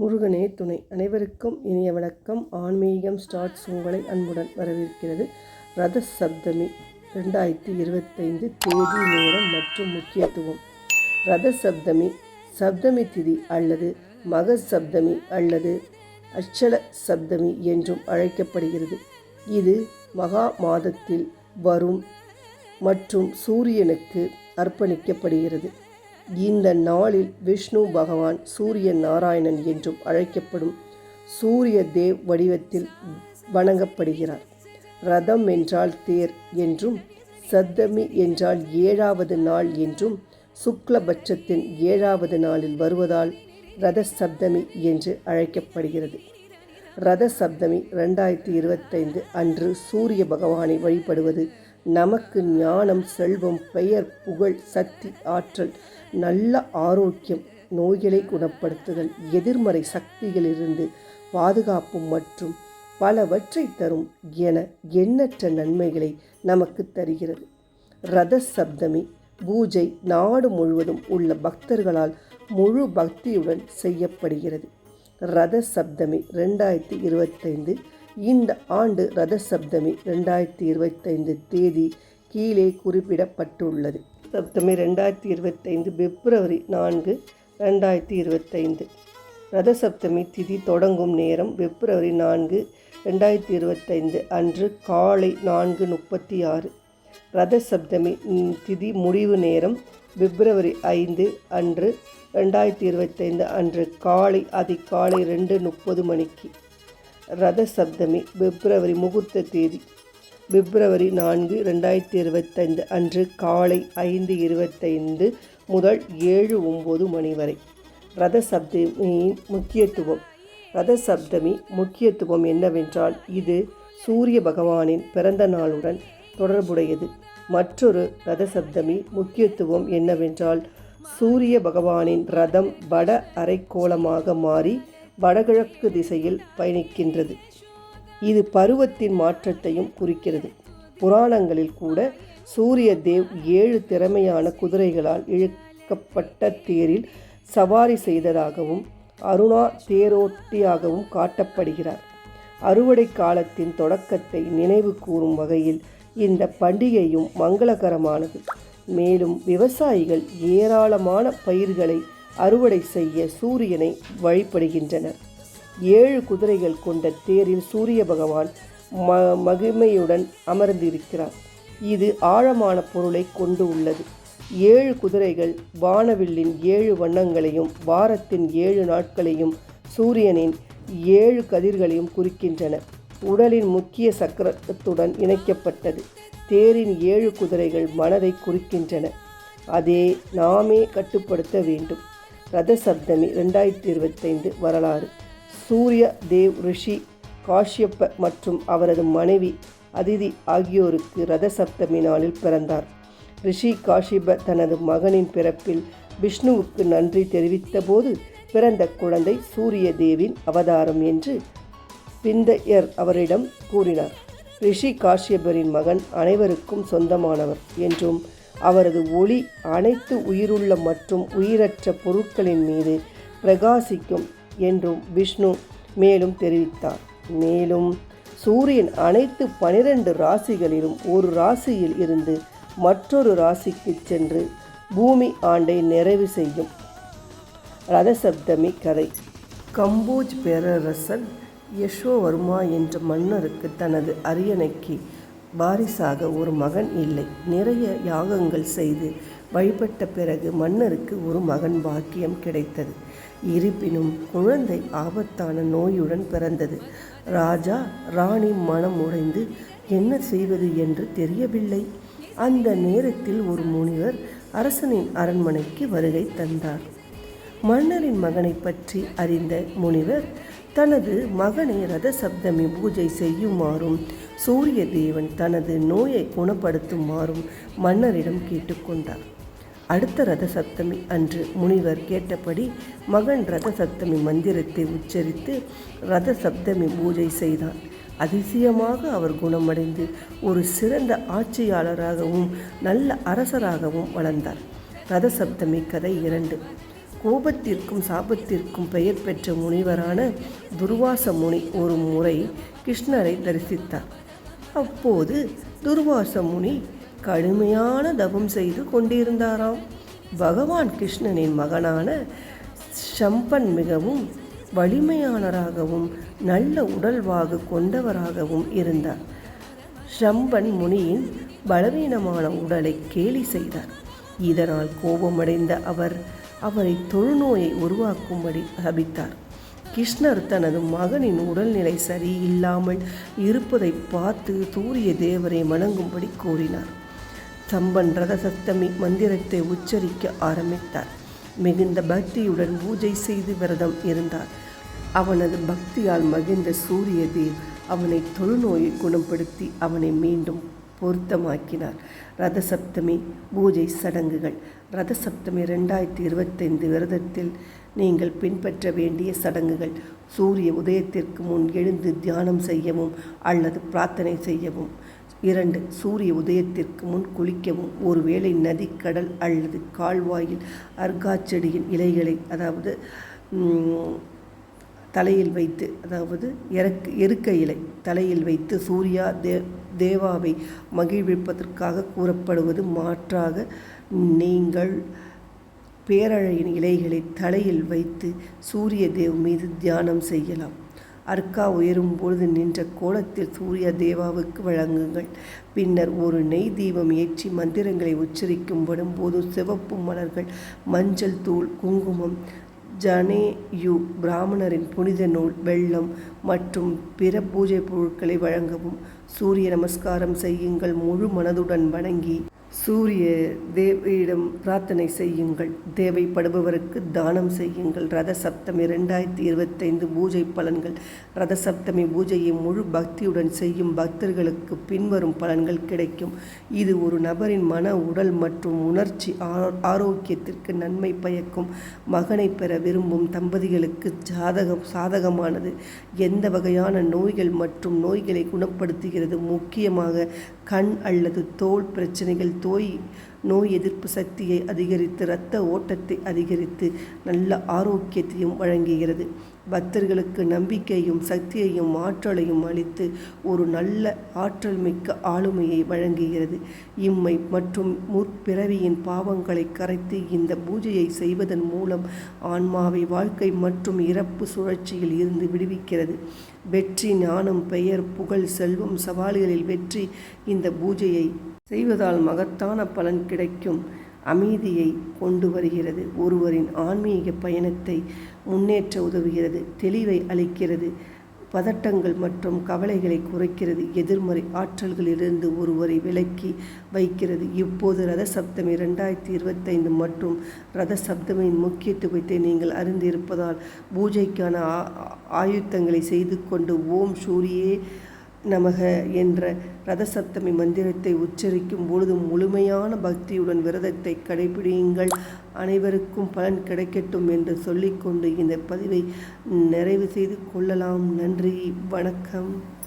முருகனே துணை. அனைவருக்கும் இனிய வணக்கம். ஆன்மீகம் ஸ்டார்ட்ஸ் உங்களை அன்புடன் வரவேற்கிறது. ரத சப்தமி ரெண்டாயிரத்தி இருபத்தைந்து தேதி நேரம் மற்றும் முக்கியத்துவம். ரத சப்தமி சப்தமி திதி அல்லது மக சப்தமி அல்லது அச்சல சப்தமி என்றும் அழைக்கப்படுகிறது. இது மகா மாதத்தில் வரும் மற்றும் சூரியனுக்கு அர்ப்பணிக்கப்படுகிறது. இந்த நாளில் விஷ்ணு பகவான் சூரிய நாராயணன் என்றும் அழைக்கப்படும் சூரிய தேவ் வடிவத்தில் வணங்கப்படுகிறார். ரதம் என்றால் தேர் என்றும் சப்தமி என்றால் ஏழாவது நாள் என்றும் சுக்லபட்சத்தின் ஏழாவது நாளில் வருவதால் ரத சப்தமி என்று அழைக்கப்படுகிறது. ரத சப்தமி ரெண்டாயிரத்தி இருபத்தைந்து அன்று சூரிய பகவானை வழிபடுவது நமக்கு ஞானம் செல்வம் பெயர் புகழ் சக்தி ஆற்றல் நல்ல ஆரோக்கியம் நோய்களை குணப்படுத்துதல் எதிர்மறை சக்திகளிலிருந்து பாதுகாப்பு மற்றும் பலவற்றை தரும் என எண்ணற்ற நன்மைகளை நமக்கு தருகிறது. ரத சப்தமி பூஜை நாடு முழுவதும் உள்ள பக்தர்களால் முழு பக்தியுடன் செய்யப்படுகிறது. ரத சப்தமி ரெண்டாயிரத்தி இருபத்தைந்து இந்த ஆண்டு ரத சப்தமி ரெண்டாயிரத்தி இருபத்தைந்து தேதி கீழே குறிப்பிடப்பட்டுள்ளது. சப்தமி ரெண்டாயிரத்தி இருபத்தைந்து பிப்ரவரி நான்கு ரெண்டாயிரத்தி இருபத்தைந்து. ரத சப்தமி திதி தொடங்கும் நேரம் பிப்ரவரி நான்கு ரெண்டாயிரத்தி இருபத்தைந்து அன்று காலை நான்கு முப்பத்தி ஆறு. ரத சப்தமி திதி முடிவு நேரம் பிப்ரவரி ஐந்து அன்று ரெண்டாயிரத்தி இருபத்தைந்து அன்று காலை அதிகாலை ரெண்டு முப்பது மணிக்கு. ரத சப்தமி பிப்ரவரி முகூர்த்த தேதி பிப்ரவரி நான்கு ரெண்டாயிரத்தி இருபத்தைந்து அன்று காலை ஐந்து இருபத்தைந்து முதல் ஏழு ஒம்பது மணி வரை. ரத சப்தமியின் முக்கியத்துவம். ரத சப்தமி முக்கியத்துவம் என்னவென்றால் இது சூரிய பகவானின் பிறந்த நாளுடன் தொடர்புடையது. மற்றொரு ரத சப்தமி முக்கியத்துவம் என்னவென்றால் சூரிய பகவானின் ரதம் வட அரைக்கோளமாக மாறி வடகிழக்கு திசையில் பயணிக்கின்றது. இது பருவத்தின் மாற்றத்தையும் குறிக்கிறது. புராணங்களில் கூட சூரிய தேவ் ஏழு திறமையான குதிரைகளால் இழுக்கப்பட்ட தேரில் சவாரி செய்ததாகவும் அருணா தேரோட்டியாகவும் காட்டப்படுகிறார். அறுவடை காலத்தின் தொடக்கத்தை நினைவு கூறும் வகையில் இந்த பண்டிகையும் மங்களகரமானது. மேலும் விவசாயிகள் ஏராளமான பயிர்களை அறுவடை செய்ய சூரியனை வழிபடுகின்றனர். ஏழு குதிரைகள் கொண்ட தேரில் சூரிய பகவான் ம மகிமையுடன் அமர்ந்திருக்கிறார். இது ஆழமான பொருளை கொண்டு உள்ளது. ஏழு குதிரைகள் வானவில்லின் ஏழு வண்ணங்களையும் வாரத்தின் ஏழு நாட்களையும் சூரியனின் ஏழு கதிர்களையும் குறிக்கின்றன. உடலின் முக்கிய சக்கரத்துடன் இணைக்கப்பட்டது. தேரின் ஏழு குதிரைகள் மனதை குறிக்கின்றன. அதே நாமே கட்டுப்படுத்த வேண்டும். ரத சப்தமி ரெண்டாயிரத்தி இருபத்தைந்து வரலாறு. சூரிய தேவ் ரிஷி காஷ்யப்ப மற்றும் அவரது மனைவி அதிதி ஆகியோருக்கு ரத சப்தமி நாளில் பிறந்தார். ரிஷி காஷிப தனது மகனின் பிறப்பில் விஷ்ணுவுக்கு நன்றி தெரிவித்தபோது பிறந்த குழந்தை சூரிய தேவின் அவதாரம் என்று பிந்தையர் அவரிடம் கூறினார். ரிஷி காஷ்யபரின் மகன் அனைவருக்கும் சொந்தமானவர் என்றும் அவரது ஒளி அனைத்து உயிருள்ள மற்றும் உயிரற்ற பொருட்களின் மீது பிரகாசிக்கும் என்றும் விஷ்ணு மேலும் தெரிவித்தார். மேலும் சூரியன் அனைத்து பனிரெண்டு ராசிகளிலும் ஒரு ராசியில் இருந்து மற்றொரு ராசிக்கு சென்று பூமி ஆண்டை நிறைவு செய்யும். ரதசப்தமி கதை. கம்போஜ் பேரரசன் யசோவர்மா என்ற மன்னருக்கு தனது அரியணைக்கு வாரிசாக ஒரு மகன் இல்லை. நிறைய யாகங்கள் செய்து வழிபட்ட பிறகு மன்னருக்கு ஒரு மகன் பாக்கியம் கிடைத்தது. இருப்பினும் குழந்தை ஆபத்தான நோயுடன் பிறந்தது. ராஜா ராணி மனம் உடைந்து என்ன செய்வது என்று தெரியவில்லை. அந்த நேரத்தில் ஒரு முனிவர் அரசனின் அரண்மனைக்கு வருகை தந்தார். மன்னரின் மகனை பற்றி அறிந்த முனிவர் தனது மகனை ரத சப்தமி பூஜை செய்யுமாறும் சூரிய தேவன் தனது நோயை குணப்படுத்துமாறும் மன்னரிடம் கேட்டுக்கொண்டார் அடுத்த ரத சப்தமி அன்று முனிவர் கேட்டபடி மகன் ரத சப்தமி மந்திரத்தை உச்சரித்து ரத சப்தமி பூஜை செய்தான். அதிசயமாக அவர் குணமடைந்து ஒரு சிறந்த ஆட்சியாளராகவும் நல்ல அரசராகவும் வளர்ந்தார். ரத சப்தமி கதை இரண்டு. கோபத்திற்கும் சாபத்திற்கும் பெயர் பெற்ற முனிவரான துர்வாச முனி ஒரு முறை கிருஷ்ணரை தரிசித்தார். அப்போது துர்வாச முனி கடுமையான தவம் செய்து கொண்டிருந்தாராம். பகவான் கிருஷ்ணனின் மகனான ஷம்பன் மிகவும் வலிமையானராகவும் நல்ல உடல்வாகு கொண்டவராகவும் இருந்தார். ஷம்பன் முனியின் பலவீனமான உடலை கேலி செய்தார். இதனால் கோபமடைந்த அவர் அவரை தொழுநோயை உருவாக்கும்படி சபித்தார் கிருஷ்ணர் தனது மகனின் உடல்நிலை சரியில்லாமல் இருப்பதை பார்த்து சூரிய தேவரை வணங்கும்படி கூறினார். சம்பன் ரதசப்தமி மந்திரத்தை உச்சரிக்க ஆரம்பித்தார். மிகுந்த பக்தியுடன் பூஜை செய்து விரதம் இருந்தார். அவனது பக்தியால் மகிழ்ந்த சூரிய தேவ் அவனை தொழுநோயை குணப்படுத்தி அவனை மீண்டும் பொருத்தமாக்கினார். ரதசப்தமி பூஜை சடங்குகள். ரதசப்தமி ரெண்டாயிரத்தி இருபத்தைந்து விரதத்தில் நீங்கள் பின்பற்ற வேண்டிய சடங்குகள். சூரிய உதயத்திற்கு முன் எழுந்து தியானம் செய்யவும் அல்லது பிரார்த்தனை செய்யவும். இரண்டு சூரிய உதயத்திற்கு முன் குளிக்கவும். ஒருவேளை நதி கடல் அல்லது கால்வாயில் அர்காச்செடியின் இலைகளை அதாவது தலையில் வைத்து அதாவது இறக்கு எருக்க இலை தலையில் வைத்து சூர்யா தே தேவாவை மகிழ்விப்பதற்காக கூறப்படுவது மாற்றாக நீங்கள் பேரழையின் இலைகளை தலையில் வைத்து சூரிய தேவ் மீது தியானம் செய்யலாம். அர்க்கா உயரும் பொழுது நின்ற கோலத்தில் சூரிய தேவாவுக்கு வழங்குங்கள். பின்னர் ஒரு நெய் தீபம் ஏற்றி மந்திரங்களை உச்சரிக்கும் வரும்போது சிவப்பு மலர்கள் மஞ்சள் தூள் குங்குமம் ஜனேயு பிராமணரின் புனித நூல் வெள்ளம் மற்றும் பிற பூஜை பொருட்களை வழங்கவும். சூரிய நமஸ்காரம் செய்யுங்கள். முழு மனதுடன் வணங்கி சூரிய தேவியிடம் பிரார்த்தனை செய்யுங்கள். தேவைப்படுபவருக்கு தானம் செய்யுங்கள். ரத சப்தமி ரெண்டாயிரத்தி இருபத்தைந்து பூஜை பலன்கள். ரத சப்தமி பூஜையை முழு பக்தியுடன் செய்யும் பக்தர்களுக்கு பின்வரும் பலன்கள் கிடைக்கும். இது ஒரு நபரின் மன உடல் மற்றும் உணர்ச்சி ஆரோக்கியத்திற்கு நன்மை பயக்கும். மகனை பெற விரும்பும் தம்பதிகளுக்கு ஜாதகம் சாதகமானது. எந்த வகையான நோய்கள் மற்றும் நோய்களை குணப்படுத்துகிறது? முக்கியமாக கண் அல்லது தோல் பிரச்சனைகள் நோய் நோய் எதிர்ப்பு சக்தியை அதிகரித்து இரத்த ஓட்டத்தை அதிகரித்து நல்ல ஆரோக்கியத்தையும் வழங்குகிறது. பக்தர்களுக்கு நம்பிக்கையும் சக்தியையும் ஆற்றலையும் அளித்து ஒரு நல்ல ஆற்றல் மிக்க ஆளுமையை வழங்குகிறது. இம்மை மற்றும் முற்பிறவியின் பாவங்களை கரைத்து இந்த பூஜையை செய்வதன் மூலம் ஆன்மாவை வாழ்க்கை மற்றும் இறப்பு சுழற்சியில் இருந்து விடுவிக்கிறது. வெற்றி ஞானம் பெயர் புகழ் செல்வம் சவால்களில் வெற்றி இந்த பூஜையை செய்வதால் மகத்தான பலன் கிடைக்கும். அமைதியை கொண்டு வருகிறது. ஒருவரின் ஆன்மீக பயணத்தை முன்னேற்ற உதவுகிறது. தெளிவை அளிக்கிறது. பதட்டங்கள் மற்றும் கவலைகளை குறைக்கிறது. எதிர்மறை ஆற்றல்களிலிருந்து ஒருவரை விலக்கி வைக்கிறது. இப்போது ரத சப்தமி ரெண்டாயிரத்தி இருபத்தைந்து மற்றும் ரத சப்தமியின் முக்கியத்துவத்தை நீங்கள் அறிந்திருப்பதால் பூஜைக்கான ஆயுத்தங்களை செய்து கொண்டு ஓம் சூரியே நமக என்ற ரதசப்தமி மந்திரத்தை உச்சரிக்கும் பொழுது முழுமையான பக்தியுடன் விரதத்தை கடைபிடியுங்கள். அனைவருக்கும் பலன் கிடைக்கட்டும் என்று சொல்லிக்கொண்டு இந்த பதிவை நிறைவு செய்து கொள்ளலாம். நன்றி. வணக்கம்.